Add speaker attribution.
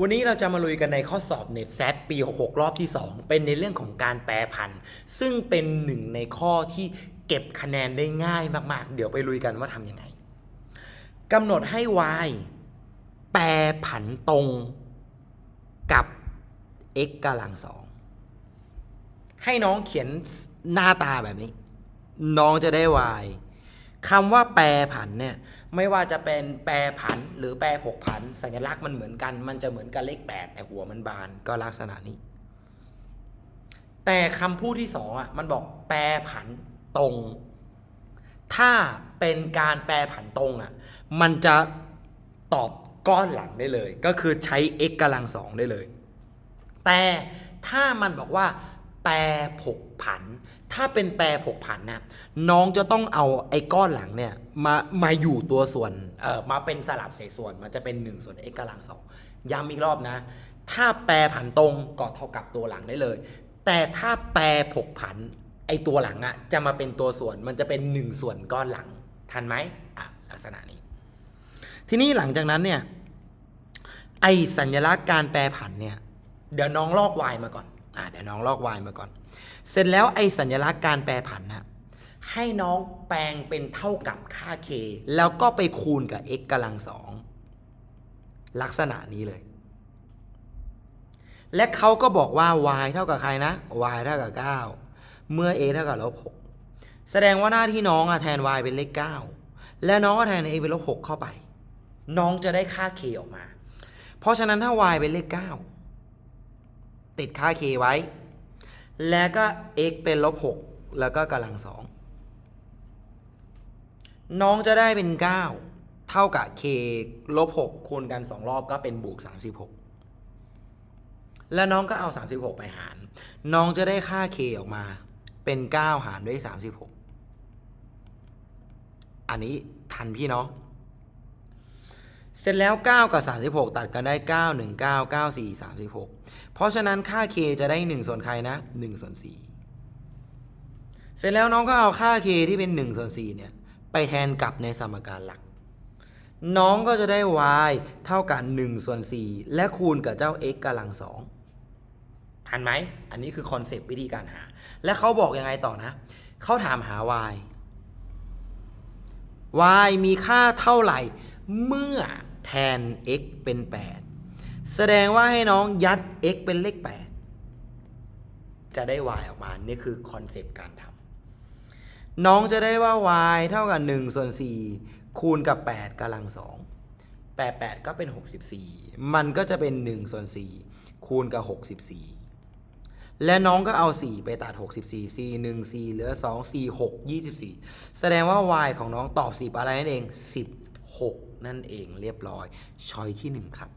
Speaker 1: วันนี้เราจะมาลุยกันในข้อสอบเน็ตแซปี 66 รอบที่ 2 เป็นในเรื่องของการแปรผันธุ์ซึ่งเป็นหนึ่งในข้อที่เก็บคะแนนได้ง่ายมากๆ เดี๋ยวไปลุยกันว่าทำยังไงกำหนดให้ y แปรผันตรงกับ x กำลังสองให้น้องเขียนหน้าตาแบบนี้ น้องจะได้ y คำว่าแปรผันเนี่ยไม่ว่าจะเป็นแปรผันหรือแปรผกผัน สัญลักษณ์มันเหมือนกัน มันจะเหมือนกับเลข 8 แต่หัวมันบานก็ลักษณะนี้ แต่คำพูดที่สองอะมันบอกแปรผันตรง ถ้าเป็นการแปรผันตรงอะมันจะตอบก้อนหลังได้เลย ก็คือใช้ x กำลังสองได้เลย แต่ถ้ามันบอกว่า แปรผกผัน ถ้าเป็นแปรผกผันนะน้องจะต้องเอาไอ้ก้อนหลังเนี่ยมามาอยู่ตัวส่วนเอ่อมาเป็นสลับเศษส่วน มันจะเป็น1ส่วน x กำลังสองย้ำอีกรอบนะ ถ้าแปรผันตรงก็เท่ากับตัวหลังได้เลย แต่ถ้าแปรผกผันไอ้ตัวหลังอะจะมาเป็นตัวส่วนมันจะเป็น 1 ส่วนก้อนหลังทันไหมอะลักษณะนี้ ทีนี้หลังจากนั้นเนี่ยไอสัญลักษณ์การแปรผันเนี่ยเดี๋ยวน้องลอก y มาก่อน อ่าเดี๋ยวน้องลอก y มาก่อน เสร็จแล้วไอสัญลักษณ์การแปรผันนะให้น้องแปลงเป็นเท่ากับค่า k แล้วก็ไปคูณกับ x กำลังสองลักษณะนี้เลย และเขาก็บอกว่า y เท่ากับใครนะ y เท่ากับ 9 เมื่อ a เท่ากับลบ6แสดงว่าหน้าที่น้องอะแทน y เป็นเลข 9 และน้องก็แทน a เป็นลบ6เข้าไป น้องจะได้ค่า k ออกมา เพราะฉะนั้นถ้า y เป็นเลข 9 ติดค่า k ไว้ แล้วก็ x เป็นลบ 6 แล้วก็กำลังสองน้องจะได้เป็น 9 เท่ากับ k ลบ 6 คูณกัน 2 รอบก็เป็นบวก 36 แล้วน้องก็เอา 36 ไปหาร น้องจะได้ค่า k ออกมาเป็น 9 หารด้วย 36 อันนี้ทันพี่เนาะ เสร็จแล้ว 9 กับ 36 ตัดกันได้ 9 1 9 9 4 36 เพราะฉะนั้นค่า k จะได้ 1 ส่วนใครนะ1ส่วน4เสร็จแล้วน้องก็เอาค่า k ที่เป็น1ส่วน4เนี่ยไปแทนกลับในสมการหลัก น้องก็จะได้ y เท่ากับ1ส่วน4และคูณกับเจ้า x กำลัง2ทันไหม อันนี้คือคอนเซปต์วิธีการหา และเขาบอกยังไงต่อนะ เขาถามหา y y มีค่าเท่าไหร่ เมื่อแทน x เป็น 8 แสดงว่าให้น้องยัด x เป็นเลข 8 จะได้ y ออกมา นี่คือคอนเซปต์การทำน้องจะได้ว่า y เท่ากับ1ส่วน4คูณกับ 8กำลัง 2 8 8 ก็เป็น 64 มันก็จะเป็น1ส่วน4คูณกับ 64 และน้องก็เอา 4 ไปตัด 64 4 1 4เหลือ 2 4 6 24 แสดงว่า y ของน้องตอบ 10 อะไรนั่นเอง 16 นั่นเองเรียบร้อยช้อยที่ 1 ครับ